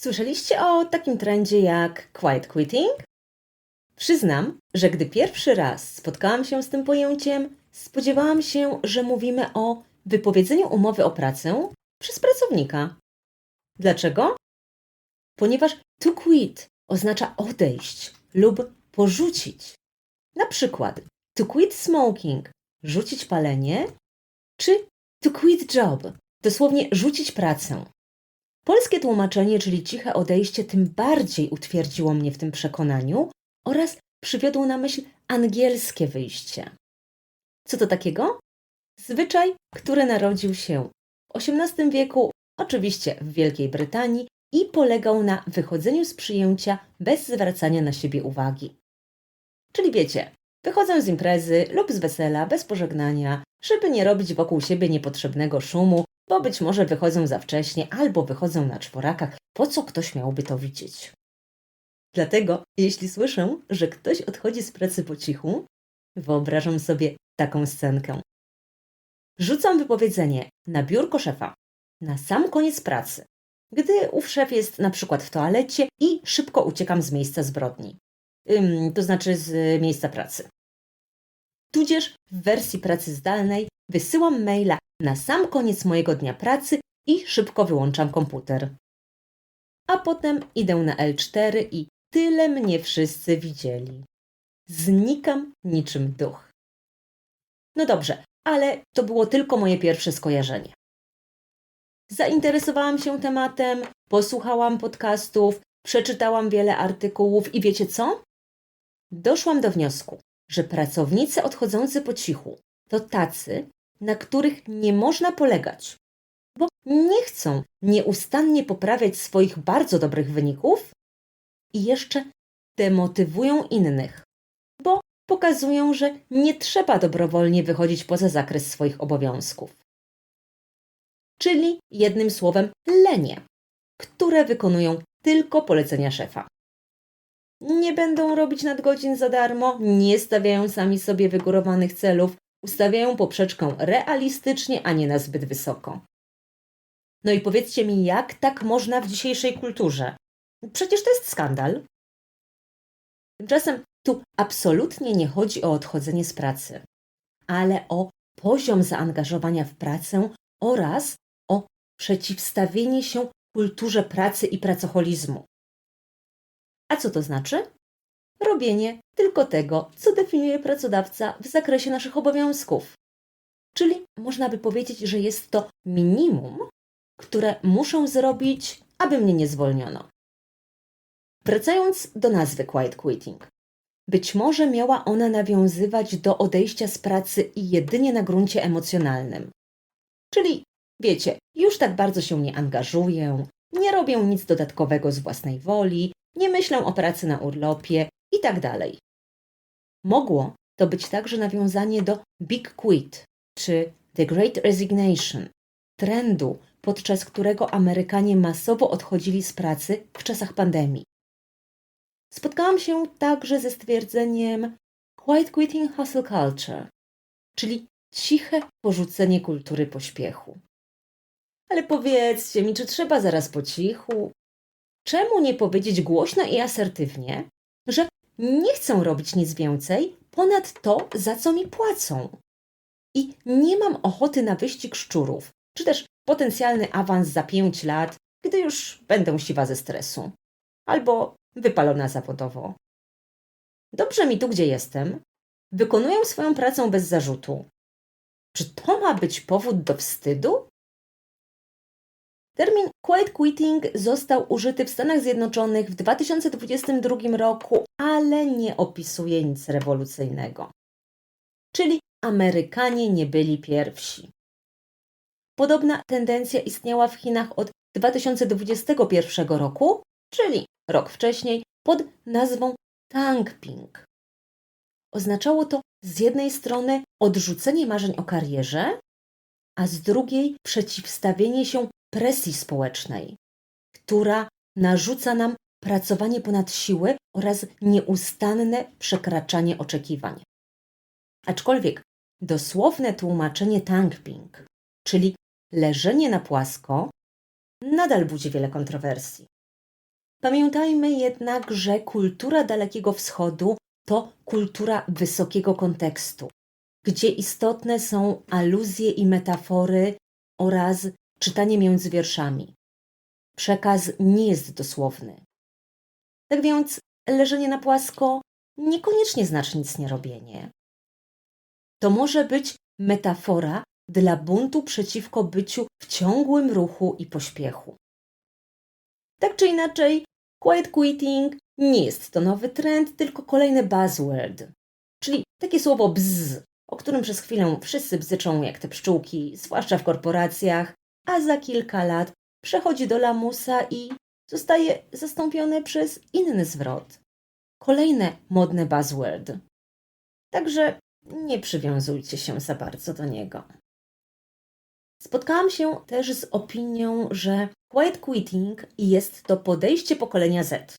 Słyszeliście o takim trendzie jak quiet quitting? Przyznam, że gdy pierwszy raz spotkałam się z tym pojęciem, spodziewałam się, że mówimy o wypowiedzeniu umowy o pracę przez pracownika. Dlaczego? Ponieważ to quit oznacza odejść lub porzucić. Na przykład to quit smoking rzucić palenie, czy to quit job dosłownie rzucić pracę. Polskie tłumaczenie, czyli ciche odejście, tym bardziej utwierdziło mnie w tym przekonaniu oraz przywiodło na myśl angielskie wyjście. Co to takiego? Zwyczaj, który narodził się w XVIII wieku, oczywiście w Wielkiej Brytanii, i polegał na wychodzeniu z przyjęcia bez zwracania na siebie uwagi. Czyli wiecie, wychodzę z imprezy lub z wesela bez pożegnania, żeby nie robić wokół siebie niepotrzebnego szumu, bo być może wychodzę za wcześnie albo wychodzę na czworakach, po co ktoś miałby to widzieć. Dlatego, jeśli słyszę, że ktoś odchodzi z pracy po cichu, wyobrażam sobie taką scenkę. Rzucam wypowiedzenie na biurko szefa na sam koniec pracy, gdy ów szef jest na przykład w toalecie i szybko uciekam z miejsca zbrodni, Ym, to znaczy z miejsca pracy. Tudzież w wersji pracy zdalnej wysyłam maila na sam koniec mojego dnia pracy i szybko wyłączam komputer. A potem idę na L4 i tyle mnie wszyscy widzieli. Znikam niczym duch. No dobrze, ale to było tylko moje pierwsze skojarzenie. Zainteresowałam się tematem, posłuchałam podcastów, przeczytałam wiele artykułów i wiecie co? Doszłam do wniosku, że pracownicy odchodzący po cichu to tacy, na których nie można polegać, bo nie chcą nieustannie poprawiać swoich bardzo dobrych wyników i jeszcze demotywują innych, bo pokazują, że nie trzeba dobrowolnie wychodzić poza zakres swoich obowiązków. Czyli jednym słowem lenie, które wykonują tylko polecenia szefa. Nie będą robić nadgodzin za darmo, nie stawiają sami sobie wygórowanych celów, ustawiają poprzeczkę realistycznie, a nie na zbyt wysoko. No i powiedzcie mi, jak tak można w dzisiejszej kulturze? Przecież to jest skandal. Tymczasem tu absolutnie nie chodzi o odchodzenie z pracy, ale o poziom zaangażowania w pracę oraz o przeciwstawienie się kulturze pracy i pracoholizmu. A co to znaczy? Robienie tylko tego, co definiuje pracodawca w zakresie naszych obowiązków. Czyli można by powiedzieć, że jest to minimum, które muszę zrobić, aby mnie nie zwolniono. Wracając do nazwy Quiet Quitting. Być może miała ona nawiązywać do odejścia z pracy jedynie na gruncie emocjonalnym. Czyli, wiecie, już tak bardzo się nie angażuję, nie robię nic dodatkowego z własnej woli, nie myślę o pracy na urlopie i tak dalej. Mogło to być także nawiązanie do Big Quit czy The Great Resignation, trendu, podczas którego Amerykanie masowo odchodzili z pracy w czasach pandemii. Spotkałam się także ze stwierdzeniem Quiet Quitting Hustle Culture, czyli ciche porzucenie kultury pośpiechu. Ale powiedzcie mi, czy trzeba zaraz po cichu? Czemu nie powiedzieć głośno i asertywnie, nie chcę robić nic więcej ponad to, za co mi płacą? I nie mam ochoty na wyścig szczurów, czy też potencjalny awans za pięć lat, gdy już będę siwa ze stresu. Albo wypalona zawodowo. Dobrze mi tu, gdzie jestem. Wykonuję swoją pracę bez zarzutu. Czy to ma być powód do wstydu? Termin quiet quitting został użyty w Stanach Zjednoczonych w 2022 roku, ale nie opisuje nic rewolucyjnego. Czyli Amerykanie nie byli pierwsi. Podobna tendencja istniała w Chinach od 2021 roku, czyli rok wcześniej, pod nazwą tangping. Oznaczało to z jednej strony odrzucenie marzeń o karierze, a z drugiej przeciwstawienie się presji społecznej, która narzuca nam pracowanie ponad siły oraz nieustanne przekraczanie oczekiwań. Aczkolwiek dosłowne tłumaczenie tangping, czyli leżenie na płasko, nadal budzi wiele kontrowersji. Pamiętajmy jednak, że kultura Dalekiego Wschodu to kultura wysokiego kontekstu, gdzie istotne są aluzje i metafory oraz czytanie między wierszami. Przekaz nie jest dosłowny. Tak więc leżenie na płasko niekoniecznie znaczy nic nie robienie. To może być metafora dla buntu przeciwko byciu w ciągłym ruchu i pośpiechu. Tak czy inaczej, quiet quitting nie jest to nowy trend, tylko kolejny buzzword, czyli takie słowo bzz, o którym przez chwilę wszyscy bzyczą jak te pszczółki, zwłaszcza w korporacjach, a za kilka lat przechodzi do lamusa i zostaje zastąpione przez inny zwrot. Kolejne modne buzzword. Także nie przywiązujcie się za bardzo do niego. Spotkałam się też z opinią, że quiet quitting jest to podejście pokolenia Z.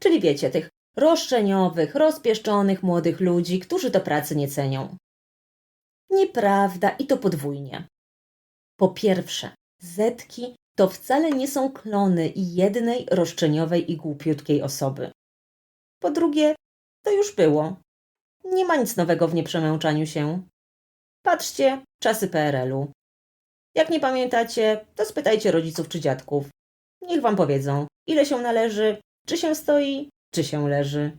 Czyli wiecie, tych roszczeniowych, rozpieszczonych młodych ludzi, którzy do pracy nie cenią. Nieprawda i to podwójnie. Po pierwsze, Zetki to wcale nie są klony jednej roszczeniowej i głupiutkiej osoby. Po drugie, to już było. Nie ma nic nowego w nieprzemęczaniu się. Patrzcie, czasy PRL-u. Jak nie pamiętacie, to spytajcie rodziców czy dziadków. Niech wam powiedzą, ile się należy, czy się stoi, czy się leży.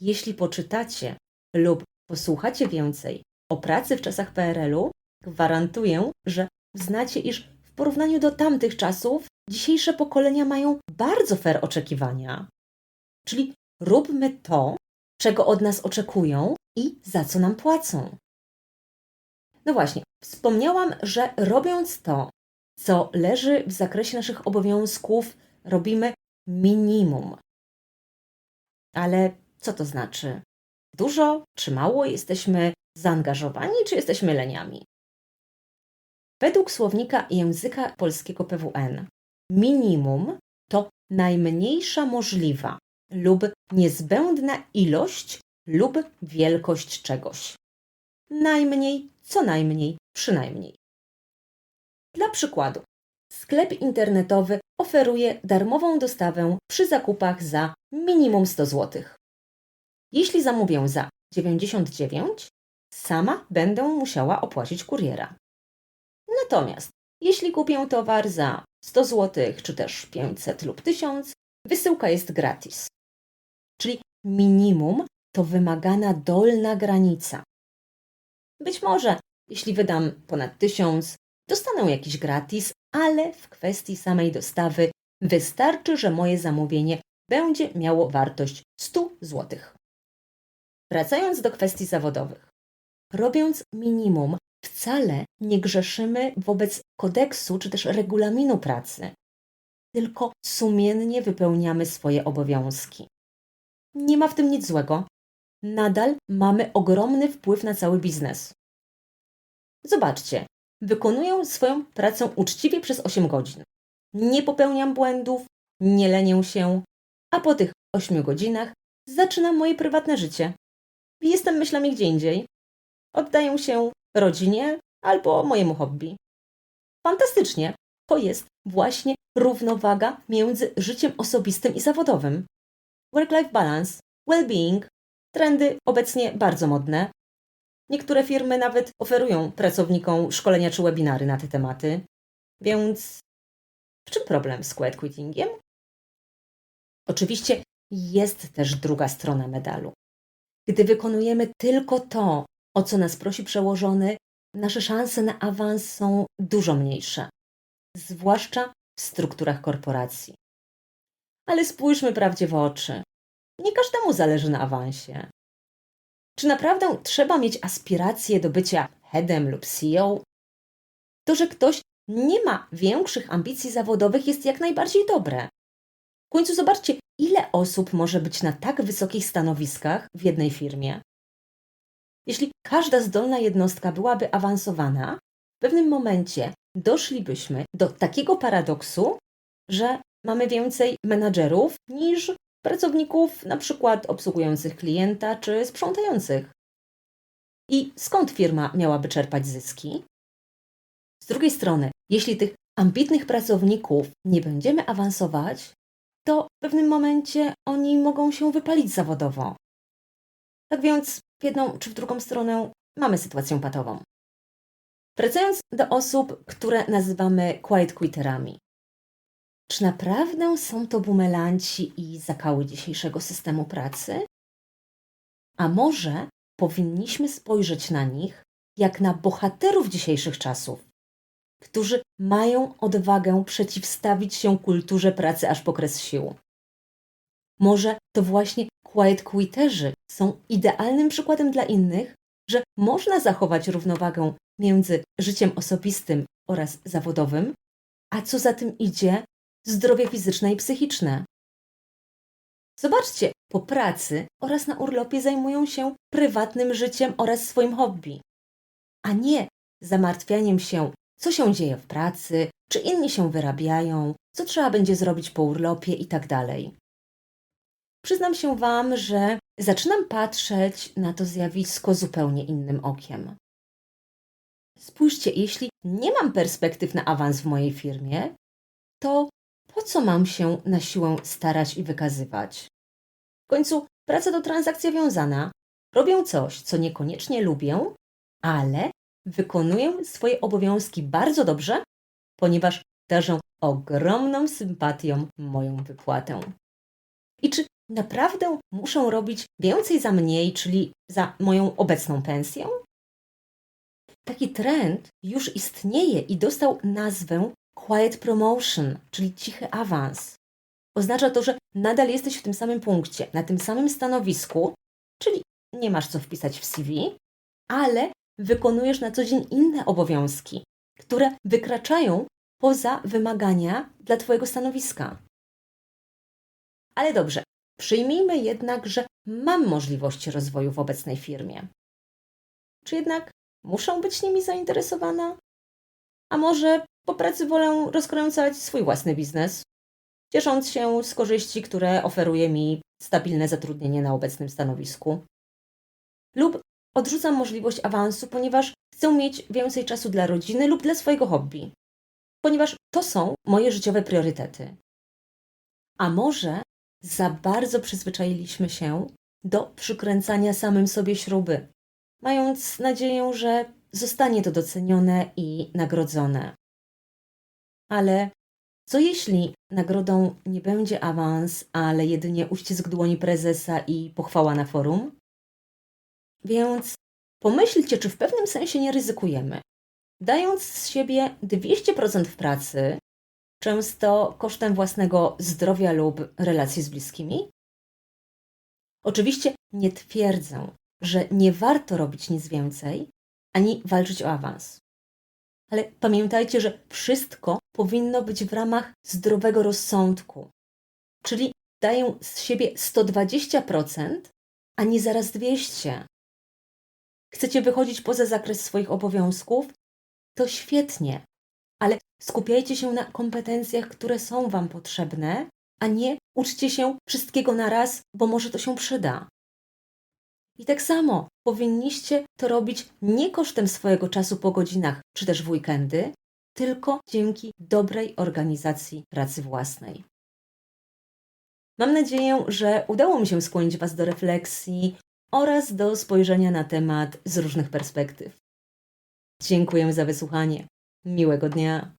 Jeśli poczytacie lub posłuchacie więcej o pracy w czasach PRL-u, gwarantuję, że uznacie, iż w porównaniu do tamtych czasów dzisiejsze pokolenia mają bardzo fair oczekiwania. Czyli róbmy to, czego od nas oczekują i za co nam płacą. No właśnie, wspomniałam, że robiąc to, co leży w zakresie naszych obowiązków, robimy minimum. Ale co to znaczy? Dużo czy mało jesteśmy zaangażowani, czy jesteśmy leniami? Według słownika języka polskiego PWN, minimum to najmniejsza możliwa lub niezbędna ilość lub wielkość czegoś. Najmniej, co najmniej, przynajmniej. Dla przykładu, sklep internetowy oferuje darmową dostawę przy zakupach za minimum 100 zł. Jeśli zamówię za 99, sama będę musiała opłacić kuriera. Natomiast jeśli kupię towar za 100 zł, czy też 500 lub 1000, wysyłka jest gratis. Czyli minimum to wymagana dolna granica. Być może, jeśli wydam ponad 1000, dostanę jakiś gratis, ale w kwestii samej dostawy wystarczy, że moje zamówienie będzie miało wartość 100 zł. Wracając do kwestii zawodowych. Robiąc minimum, wcale nie grzeszymy wobec kodeksu czy też regulaminu pracy, tylko sumiennie wypełniamy swoje obowiązki. Nie ma w tym nic złego. Nadal mamy ogromny wpływ na cały biznes. Zobaczcie, wykonuję swoją pracę uczciwie przez 8 godzin. Nie popełniam błędów, nie lenię się, a po tych 8 godzinach zaczynam moje prywatne życie. Jestem myślami gdzie indziej. Oddaję się rodzinie albo mojemu hobby. Fantastycznie. To jest właśnie równowaga między życiem osobistym i zawodowym. Work-life balance, well-being, trendy obecnie bardzo modne. Niektóre firmy nawet oferują pracownikom szkolenia czy webinary na te tematy. Więc w czym problem z quiet quittingiem? Oczywiście jest też druga strona medalu. Gdy wykonujemy tylko to, o co nas prosi przełożony, nasze szanse na awans są dużo mniejsze, zwłaszcza w strukturach korporacji. Ale spójrzmy prawdzie w oczy. Nie każdemu zależy na awansie. Czy naprawdę trzeba mieć aspiracje do bycia headem lub CEO? To, że ktoś nie ma większych ambicji zawodowych, jest jak najbardziej dobre. W końcu zobaczcie, ile osób może być na tak wysokich stanowiskach w jednej firmie. Jeśli każda zdolna jednostka byłaby awansowana, w pewnym momencie doszlibyśmy do takiego paradoksu, że mamy więcej menadżerów niż pracowników, na przykład obsługujących klienta czy sprzątających. I skąd firma miałaby czerpać zyski? Z drugiej strony, jeśli tych ambitnych pracowników nie będziemy awansować, to w pewnym momencie oni mogą się wypalić zawodowo. Tak więc w jedną czy w drugą stronę mamy sytuację patową. Wracając do osób, które nazywamy quiet quitterami. Czy naprawdę są to bumelanci i zakały dzisiejszego systemu pracy? A może powinniśmy spojrzeć na nich jak na bohaterów dzisiejszych czasów, którzy mają odwagę przeciwstawić się kulturze pracy aż po kres sił? Może to właśnie quiet quitterzy są idealnym przykładem dla innych, że można zachować równowagę między życiem osobistym oraz zawodowym, a co za tym idzie, zdrowie fizyczne i psychiczne. Zobaczcie, po pracy oraz na urlopie zajmują się prywatnym życiem oraz swoim hobby, a nie zamartwianiem się, co się dzieje w pracy, czy inni się wyrabiają, co trzeba będzie zrobić po urlopie itd. Przyznam się Wam, że zaczynam patrzeć na to zjawisko zupełnie innym okiem. Spójrzcie, jeśli nie mam perspektyw na awans w mojej firmie, to po co mam się na siłę starać i wykazywać? W końcu praca to transakcja wiązana. Robię coś, co niekoniecznie lubię, ale wykonuję swoje obowiązki bardzo dobrze, ponieważ darzę ogromną sympatią moją wypłatę. I czy naprawdę muszę robić więcej za mniej, czyli za moją obecną pensję? Taki trend już istnieje i dostał nazwę quiet promotion, czyli cichy awans. Oznacza to, że nadal jesteś w tym samym punkcie, na tym samym stanowisku, czyli nie masz co wpisać w CV, ale wykonujesz na co dzień inne obowiązki, które wykraczają poza wymagania dla Twojego stanowiska. Ale dobrze, przyjmijmy jednak, że mam możliwości rozwoju w obecnej firmie. Czy jednak muszę być nimi zainteresowana? A może po pracy wolę rozkręcać swój własny biznes, ciesząc się z korzyści, które oferuje mi stabilne zatrudnienie na obecnym stanowisku? Lub odrzucam możliwość awansu, ponieważ chcę mieć więcej czasu dla rodziny lub dla swojego hobby, ponieważ to są moje życiowe priorytety. A może za bardzo przyzwyczailiśmy się do przykręcania samym sobie śruby, mając nadzieję, że zostanie to docenione i nagrodzone. Ale co jeśli nagrodą nie będzie awans, ale jedynie uścisk dłoni prezesa i pochwała na forum? Więc pomyślcie, czy w pewnym sensie nie ryzykujemy. Dając z siebie 200% w pracy, często kosztem własnego zdrowia lub relacji z bliskimi? Oczywiście nie twierdzę, że nie warto robić nic więcej, ani walczyć o awans. Ale pamiętajcie, że wszystko powinno być w ramach zdrowego rozsądku. Czyli daję z siebie 120%, a nie zaraz 200. Chcecie wychodzić poza zakres swoich obowiązków? To świetnie, ale skupiajcie się na kompetencjach, które są Wam potrzebne, a nie uczcie się wszystkiego na raz, bo może to się przyda. I tak samo powinniście to robić nie kosztem swojego czasu po godzinach czy też w weekendy, tylko dzięki dobrej organizacji pracy własnej. Mam nadzieję, że udało mi się skłonić Was do refleksji oraz do spojrzenia na temat z różnych perspektyw. Dziękuję za wysłuchanie. Miłego dnia.